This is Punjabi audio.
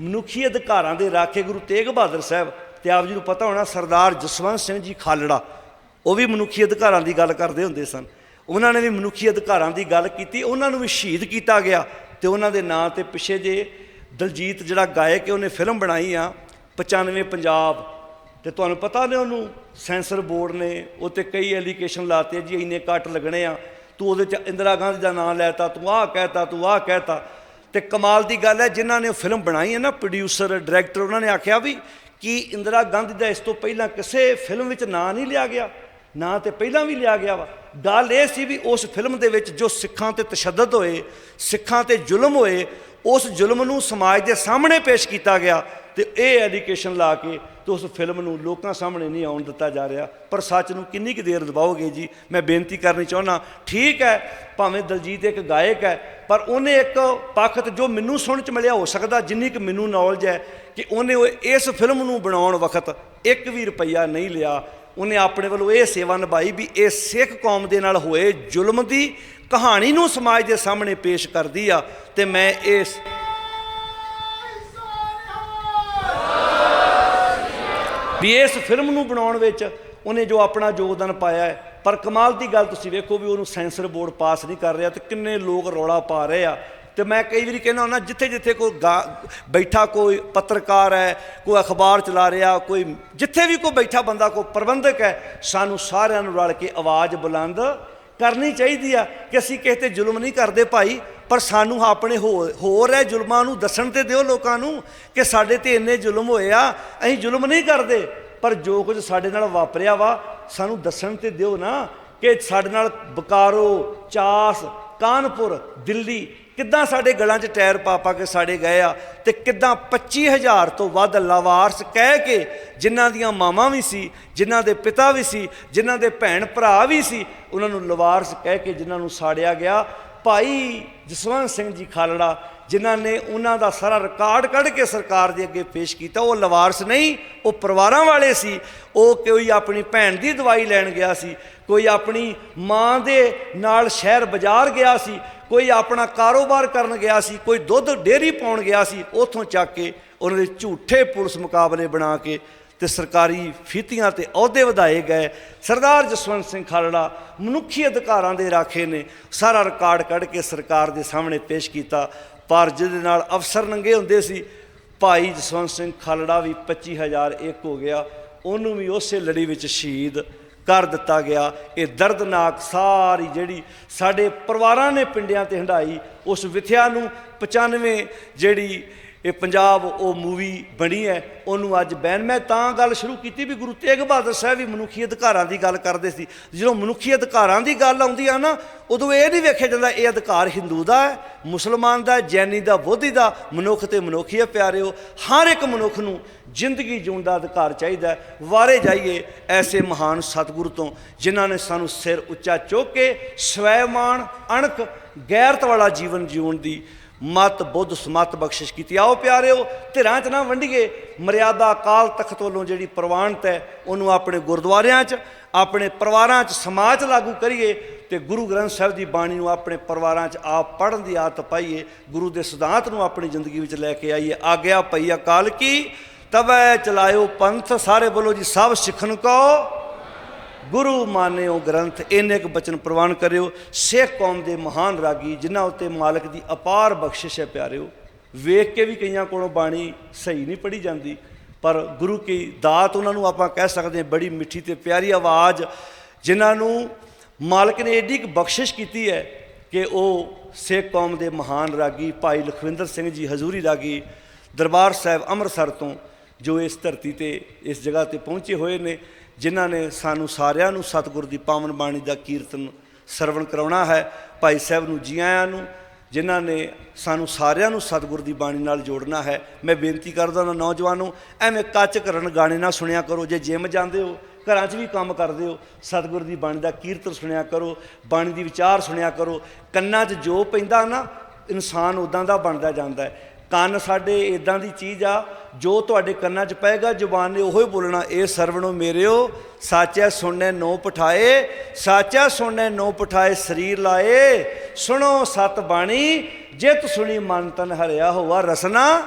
ਮਨੁੱਖੀ ਅਧਿਕਾਰਾਂ ਦੇ ਰਾਖੇ ਗੁਰੂ ਤੇਗ ਬਹਾਦਰ ਸਾਹਿਬ ਤੇ ਆਪ ਜੀ ਨੂੰ ਪਤਾ ਹੋਣਾ ਸਰਦਾਰ ਜਸਵੰਤ ਸਿੰਘ ਜੀ ਖਾਲੜਾ, ਉਹ ਵੀ ਮਨੁੱਖੀ ਅਧਿਕਾਰਾਂ ਦੀ ਗੱਲ ਕਰਦੇ ਹੁੰਦੇ ਸਨ। ਉਹਨਾਂ ਨੇ ਵੀ ਮਨੁੱਖੀ ਅਧਿਕਾਰਾਂ ਦੀ ਗੱਲ ਕੀਤੀ, ਉਹਨਾਂ ਨੂੰ ਵੀ ਸ਼ਹੀਦ ਕੀਤਾ ਗਿਆ ਤੇ ਉਹਨਾਂ ਦੇ ਨਾਂ ਤੇ ਪਿੱਛੇ ਜੇ ਦਲਜੀਤ ਜਿਹੜਾ ਗਾਇਕ ਹੈ, ਉਹਨੇ ਫਿਲਮ ਬਣਾਈ ਆ 95 ਪੰਜਾਬ। ਤੇ ਤੁਹਾਨੂੰ ਪਤਾ ਨੇ ਉਹਨੂੰ ਸੈਂਸਰ ਬੋਰਡ ਨੇ ਉੱਤੇ ਕਈ ਐਲੀਕੇਸ਼ਨ ਲਾਤੇ ਜੀ ਇੰਨੇ ਕੱਟ ਲੱਗਣੇ ਆ, ਤੂੰ ਉਹਦੇ ਚ ਇੰਦਰਾ ਗਾਂਧੀ ਦਾ ਨਾਮ ਲੈਤਾ, ਤੂੰ ਆਹ ਕਹਿਤਾ, ਤੂੰ ਆਹ ਕਹਿਤਾ। ਤੇ ਕਮਾਲ ਦੀ ਗੱਲ ਹੈ, ਜਿਨ੍ਹਾਂ ਨੇ ਉਹ ਫਿਲਮ ਬਣਾਈ ਹੈ ਨਾ ਪ੍ਰੋਡਿਊਸਰ ਡਾਇਰੈਕਟਰ ਉਹਨਾਂ ਨੇ ਆਖਿਆ ਵੀ ਕਿ ਇੰਦਰਾ ਗਾਂਧੀ ਦਾ ਇਸ ਤੋਂ ਪਹਿਲਾਂ ਕਿਸੇ ਫਿਲਮ ਵਿੱਚ ਨਾਂ ਨਹੀਂ ਲਿਆ ਗਿਆ, ਨਾਂ ਤੇ ਪਹਿਲਾਂ ਵੀ ਲਿਆ ਗਿਆ ਵਾ। ਗੱਲ ਇਹ ਸੀ ਵੀ ਉਸ ਫਿਲਮ ਦੇ ਵਿੱਚ ਜੋ ਸਿੱਖਾਂ ਤੇ ਤਸ਼ੱਦਦ ਹੋਏ, ਸਿੱਖਾਂ ਤੇ ਜ਼ੁਲਮ ਹੋਏ, ਉਸ ਜ਼ੁਲਮ ਨੂੰ ਸਮਾਜ ਦੇ ਸਾਹਮਣੇ ਪੇਸ਼ ਕੀਤਾ ਗਿਆ। ਤੇ ਇਹ ਐਲੀਗੇਸ਼ਨ ਲਾ ਕੇ ਤੇ ਉਸ ਫਿਲਮ ਨੂੰ ਲੋਕਾਂ ਸਾਹਮਣੇ ਨਹੀਂ ਆਉਣ ਦਿੱਤਾ ਜਾ ਰਿਹਾ। ਪਰ ਸੱਚ ਨੂੰ ਕਿੰਨੀ ਕੁ ਦੇਰ ਦਬਾਓਗੇ ਜੀ? ਮੈਂ ਬੇਨਤੀ ਕਰਨੀ ਚਾਹੁੰਦਾ, ਠੀਕ ਹੈ, ਭਾਵੇਂ ਦਲਜੀਤ ਇੱਕ ਗਾਇਕ ਹੈ, ਪਰ ਉਹਨੇ ਇੱਕ ਪੱਖ ਜੋ ਮੈਨੂੰ ਸੁਣ ਚ ਮਿਲਿਆ, ਹੋ ਸਕਦਾ ਜਿੰਨੀ ਕੁ ਮੈਨੂੰ ਨੌਲੇਜ ਹੈ ਕਿ ਉਹਨੇ ਉਹ ਇਸ ਫਿਲਮ ਨੂੰ ਬਣਾਉਣ ਵਕਤ ਇੱਕ ਵੀ ਰੁਪਈਆ ਨਹੀਂ ਲਿਆ। ਉਹਨੇ ਆਪਣੇ ਵੱਲੋਂ ਇਹ ਸੇਵਾ ਨਿਭਾਈ ਵੀ ਇਹ ਸਿੱਖ ਕੌਮ ਦੇ ਨਾਲ ਹੋਏ ਜ਼ੁਲਮ ਦੀ ਕਹਾਣੀ ਨੂੰ ਸਮਾਜ ਦੇ ਸਾਹਮਣੇ ਪੇਸ਼ ਕਰਦੀ ਆ ਤੇ ਮੈਂ ਇਸ ਵੀ ਇਸ ਫਿਲਮ ਨੂੰ ਬਣਾਉਣ ਵਿੱਚ ਉਹਨੇ ਜੋ ਆਪਣਾ ਯੋਗਦਾਨ ਪਾਇਆ ਹੈ, ਪਰ ਕਮਾਲ ਦੀ ਗੱਲ ਤੁਸੀਂ ਵੇਖੋ ਵੀ ਉਹਨੂੰ ਸੈਂਸਰ ਬੋਰਡ ਪਾਸ ਨਹੀਂ ਕਰ ਰਿਹਾ ਤੇ ਕਿੰਨੇ ਲੋਕ ਰੌਲਾ ਪਾ ਰਹੇ ਆ। ਤੇ ਮੈਂ ਕਈ ਵਾਰੀ ਕਹਿੰਦਾ ਹੁੰਦਾ ਜਿੱਥੇ ਜਿੱਥੇ ਕੋਈ ਗਾ- ਬੈਠਾ ਕੋਈ ਪੱਤਰਕਾਰ ਹੈ, ਕੋਈ ਅਖਬਾਰ ਚਲਾ ਰਿਹਾ, ਕੋਈ ਜਿੱਥੇ ਵੀ ਕੋਈ ਬੈਠਾ ਬੰਦਾ, ਕੋਈ ਪ੍ਰਬੰਧਕ ਹੈ, ਸਾਨੂੰ ਸਾਰਿਆਂ ਨੂੰ ਰਲ ਕੇ ਆਵਾਜ਼ ਬੁਲੰਦ ਕਰਨੀ ਚਾਹੀਦੀ ਆ ਕਿ ਅਸੀਂ ਕਿਸੇ ਤੇ ਜ਼ੁਲਮ ਨਹੀਂ ਕਰਦੇ ਭਾਈ, ਪਰ ਸਾਨੂੰ ਆਪਣੇ ਹੋ, ਹੋਰ ਹੈ ਜ਼ੁਲਮਾਂ ਨੂੰ ਦੱਸਣ ਤੇ ਦਿਓ ਲੋਕਾਂ ਨੂੰ ਕਿ ਸਾਡੇ ਤੇ ਇੰਨੇ ਜ਼ੁਲਮ ਹੋਏ ਆ, ਅਸੀਂ ਜ਼ੁਲਮ ਨਹੀਂ ਕਰਦੇ, ਪਰ ਜੋ ਕੁਝ ਸਾਡੇ ਨਾਲ ਵਾਪਰਿਆ ਵਾ, ਸਾਨੂੰ ਦੱਸਣ ਤੇ ਦਿਓ ਨਾ ਕਿ ਸਾਡੇ ਨਾਲ ਬਕਾਰੋ, ਚਾਸ, ਕਾਨਪੁਰ, ਦਿੱਲੀ ਕਿੱਦਾਂ ਸਾਡੇ ਗਲਾਂ 'ਚ ਟਾਇਰ ਪਾ ਪਾ ਕੇ ਸਾੜੇ ਗਏ ਆ ਤੇ ਕਿੱਦਾਂ 25000 ਤੋਂ ਵੱਧ ਲਾਵਾਰਸ ਕਹਿ ਕੇ ਜਿਨ੍ਹਾਂ ਦੀਆਂ ਮਾਵਾਂ ਵੀ ਸੀ, ਜਿਨ੍ਹਾਂ ਦੇ ਪਿਤਾ ਵੀ ਸੀ, ਜਿਨ੍ਹਾਂ ਦੇ ਭੈਣ ਭਰਾ ਵੀ ਸੀ, ਉਹਨਾਂ ਨੂੰ ਲਵਾਰਸ ਕਹਿ ਕੇ ਜਿਨ੍ਹਾਂ ਨੂੰ ਸਾੜਿਆ ਗਿਆ। ਭਾਈ ਜਸਵੰਤ ਸਿੰਘ ਜੀ ਖਾਲੜਾ, ਜਿਨ੍ਹਾਂ ਨੇ ਉਹਨਾਂ ਦਾ ਸਾਰਾ ਰਿਕਾਰਡ ਕੱਢ ਕੇ ਸਰਕਾਰ ਦੇ ਅੱਗੇ ਪੇਸ਼ ਕੀਤਾ, ਉਹ ਲਵਾਰਸ ਨਹੀਂ, ਉਹ ਪਰਿਵਾਰਾਂ ਵਾਲੇ ਸੀ। ਉਹ ਕੋਈ ਆਪਣੀ ਭੈਣ ਦੀ ਦਵਾਈ ਲੈਣ ਗਿਆ ਸੀ, ਕੋਈ ਆਪਣੀ ਮਾਂ ਦੇ ਨਾਲ ਸ਼ਹਿਰ ਬਾਜ਼ਾਰ ਗਿਆ ਸੀ ਕੋਈ ਆਪਣਾ ਕਾਰੋਬਾਰ ਕਰਨ ਗਿਆ ਸੀ, ਕੋਈ ਦੁੱਧ ਡੇਅਰੀ ਪਾਉਣ ਗਿਆ ਸੀ, ਉਥੋਂ ਚੱਕ ਕੇ ਉਹਨਾਂ ਦੇ ਝੂਠੇ ਪੁਲਿਸ ਮੁਕਾਬਲੇ ਬਣਾ ਕੇ ਤੇ ਸਰਕਾਰੀ ਫੀਤੀਆਂ ਤੇ ਅਹੁਦੇ ਵਧਾਏ ਗਏ। ਸਰਦਾਰ ਜਸਵੰਤ ਸਿੰਘ ਖਾਲੜਾ ਮਨੁੱਖੀ ਅਧਿਕਾਰਾਂ ਦੇ ਰਾਖੇ ਨੇ ਸਾਰਾ ਰਿਕਾਰਡ ਕੱਢ ਕੇ ਸਰਕਾਰ ਦੇ ਸਾਹਮਣੇ ਪੇਸ਼ ਕੀਤਾ। ਪਰ ਜਿਹਦੇ ਨਾਲ ਅਫਸਰ ਨੰਗੇ ਹੁੰਦੇ ਸੀ, ਭਾਈ ਜਸਵੰਤ ਸਿੰਘ ਖਾਲੜਾ ਵੀ 25001 ਹੋ ਗਿਆ, ਉਹਨੂੰ ਵੀ ਉਸੇ ਲੜੀ ਵਿੱਚ ਸ਼ਹੀਦ ਕਰ ਦਿੱਤਾ ਗਿਆ। ਇਹ ਦਰਦਨਾਕ ਸਾਰੀ ਜਿਹੜੀ ਸਾਡੇ ਪਰਿਵਾਰਾਂ ਨੇ ਪਿੰਡਿਆਂ ਤੇ ਹੰਡਾਈ ਉਸ ਵਿਥਿਆ ਨੂੰ 95 ਜਿਹੜੀ ਇਹ ਪੰਜਾਬ ਉਹ ਮੂਵੀ ਬਣੀ ਹੈ, ਉਹਨੂੰ ਅੱਜ ਬੈਨ ਮੈਂ ਤਾਂ ਗੱਲ ਸ਼ੁਰੂ ਕੀਤੀ ਵੀ ਗੁਰੂ ਤੇਗ ਬਹਾਦਰ ਸਾਹਿਬ ਵੀ ਮਨੁੱਖੀ ਅਧਿਕਾਰਾਂ ਦੀ ਗੱਲ ਕਰਦੇ ਸੀ। ਜਦੋਂ ਮਨੁੱਖੀ ਅਧਿਕਾਰਾਂ ਦੀ ਗੱਲ ਆਉਂਦੀ ਆ ਨਾ, ਉਦੋਂ ਇਹ ਨਹੀਂ ਵੇਖਿਆ ਜਾਂਦਾ ਇਹ ਅਧਿਕਾਰ ਹਿੰਦੂ ਦਾ ਹੈ, ਮੁਸਲਮਾਨ ਦਾ, ਜੈਨੀ ਦਾ, ਬੋਧੀ ਦਾ, ਮਨੁੱਖ ਤੇ ਮਨੁੱਖੀ ਹੈ ਪਿਆਰਿਓ, ਹਰ ਇੱਕ ਮਨੁੱਖ ਨੂੰ ਜ਼ਿੰਦਗੀ ਜਿਉਣ ਦਾ ਅਧਿਕਾਰ ਚਾਹੀਦਾ ਵਾਰੇ ਜਾਈਏ ਐਸੇ ਮਹਾਨ ਸਤਿਗੁਰੂ ਤੋਂ, ਜਿਨ੍ਹਾਂ ਨੇ ਸਾਨੂੰ ਸਿਰ ਉੱਚਾ ਚੁੱਕ ਕੇ ਸਵੈਮਾਨ ਅਣਖ ਗੈਰਤ ਵਾਲਾ ਜੀਵਨ ਜਿਉਣ ਦੀ ਮਤ, ਬੁੱਧ, ਸਮਤ ਬਖਸ਼ਿਸ਼ ਕੀਤੀ। ਆਓ ਪਿਆਰਿਓ, ਧਿਰਾਂ 'ਚ ਨਾ ਵੰਡੀਏ। ਮਰਿਆਦਾ ਕਾਲ ਤਖਤ ਵੱਲੋਂ ਜਿਹੜੀ ਪ੍ਰਵਾਨਤ ਹੈ, ਉਹਨੂੰ ਆਪਣੇ ਗੁਰਦੁਆਰਿਆਂ 'ਚ, ਆਪਣੇ ਪਰਿਵਾਰਾਂ 'ਚ, ਸਮਾਜ 'ਚ ਲਾਗੂ ਕਰੀਏ ਤੇ ਗੁਰੂ ਗ੍ਰੰਥ ਸਾਹਿਬ ਦੀ ਬਾਣੀ ਨੂੰ ਆਪਣੇ ਪਰਿਵਾਰਾਂ 'ਚ ਆਪ ਪੜ੍ਹਨ ਦੀ ਆਦਤ ਪਾਈਏ। ਗੁਰੂ ਦੇ ਸਿਧਾਂਤ ਨੂੰ ਆਪਣੀ ਜ਼ਿੰਦਗੀ ਵਿੱਚ ਲੈ ਕੇ ਆਈਏ। ਆਗਿਆ ਪਈ ਅਕਾਲ ਕੀ? ਤਵੈ ਚਲਾਇਓ ਪੰਥ, ਸਾਰੇ ਬੋਲੋ ਜੀ ਸਭ ਸਿੱਖਣ ਕੋ ਗੁਰੂ ਮਾਨਿਓ ਗ੍ਰੰਥ ਇੰਨੇ ਕੁ ਬਚਨ ਪ੍ਰਵਾਨ ਕਰਿਓ। ਸਿੱਖ ਕੌਮ ਦੇ ਮਹਾਨ ਰਾਗੀ, ਜਿਨ੍ਹਾਂ ਉੱਤੇ ਮਾਲਕ ਦੀ ਅਪਾਰ ਬਖਸ਼ਿਸ਼ ਹੈ ਪਿਆਰਿਓ। ਵੇਖ ਕੇ ਵੀ ਕਈਆਂ ਕੋਲੋਂ ਬਾਣੀ ਸਹੀ ਨਹੀਂ ਪੜੀ ਜਾਂਦੀ, ਪਰ ਗੁਰੂ ਕੀ ਦਾਤ ਉਹਨਾਂ ਨੂੰ ਆਪਾਂ ਕਹਿ ਸਕਦੇ ਹਾਂ, ਬੜੀ ਮਿੱਠੀ ਤੇ ਪਿਆਰੀ ਆਵਾਜ਼, ਜਿਨ੍ਹਾਂ ਨੂੰ ਮਾਲਕ ਨੇ ਏਡੀ ਕੁ ਬਖਸ਼ਿਸ਼ ਕੀਤੀ ਹੈ ਕਿ ਉਹ ਸਿੱਖ ਕੌਮ ਦੇ ਮਹਾਨ ਰਾਗੀ, ਭਾਈ ਲਖਵਿੰਦਰ ਸਿੰਘ ਜੀ, ਹਜ਼ੂਰੀ ਰਾਗੀ, ਦਰਬਾਰ ਸਾਹਿਬ ਅੰਮ੍ਰਿਤਸਰ ਤੋਂ ਜੋ ਇਸ ਧਰਤੀ ਤੇ, ਇਸ ਜਗ੍ਹਾ ਤੇ ਪਹੁੰਚੇ ਹੋਏ ਨੇ। ਜਿਨ੍ਹਾਂ ਨੇ ਸਾਨੂੰ ਸਾਰਿਆਂ ਨੂੰ ਸਤਿਗੁਰ ਦੀ ਪਾਵਨ ਬਾਣੀ ਦਾ ਕੀਰਤਨ ਸਰਵਣ ਕਰਾਉਣਾ ਹੈ, ਭਾਈ ਸਾਹਿਬ ਨੂੰ ਜੀ ਆਇਆਂ ਨੂੰ, ਜਿਨ੍ਹਾਂ ਨੇ ਸਾਨੂੰ ਸਾਰਿਆਂ ਨੂੰ ਸਤਿਗੁਰ ਦੀ ਬਾਣੀ ਨਾਲ ਜੋੜਨਾ ਹੈ। ਮੈਂ ਬੇਨਤੀ ਕਰਦਾ ਹਾਂ ਨੌਜਵਾਨੋ, ਐਵੇਂ ਕੱਚ ਕਰਨ ਗਾਣੇ ਨਾ ਸੁਣਿਆ ਕਰੋ, ਜੇ ਜਿਮ ਜਾਂਦੇ ਹੋ, ਘਰਾਂ 'ਚ ਵੀ ਕੰਮ ਕਰਦੇ ਹੋ, ਸਤਿਗੁਰ ਦੀ ਬਾਣੀ ਦਾ ਕੀਰਤਨ ਸੁਣਿਆ ਕਰੋ, ਬਾਣੀ ਦੀ ਵਿਚਾਰ ਸੁਣਿਆ ਕਰੋ, ਕੰਨਾਂ 'ਚ ਜੋ ਪੈਂਦਾ ਨਾ, ਇਨਸਾਨ ਉਦਾਂ ਦਾ ਬਣਦਾ ਜਾਂਦਾ ਹੈ। ਕੰਨ ਸਾਡੇ ਇਦਾਂ ਦੀ ਚੀਜ਼ ਆ, ਜੋ ਤੁਹਾਡੇ ਕੰਨਾਂ 'ਚ ਪਏਗਾ, ਜ਼ੁਬਾਨ ਨੇ ਉਹੋ ਹੀ ਬੋਲਣਾ, ਇਹ ਸਰਵਣੋ ਮੇਰਿਓ, ਸਾਚੈ ਸੁਣਨੇ ਨੋ ਪਠਾਏ, ਸਾਚੈ ਸੁਣਨੇ ਨੋ ਪਠਾਏ, ਸਰੀਰ ਲਾਏ, ਸੁਣੋ ਸਤ ਬਾਣੀ, ਜਿਤ ਸੁਣੀ ਮਨ ਤਨ ਹਰਿਆ ਹੋਵਾ ਰਸਨਾ।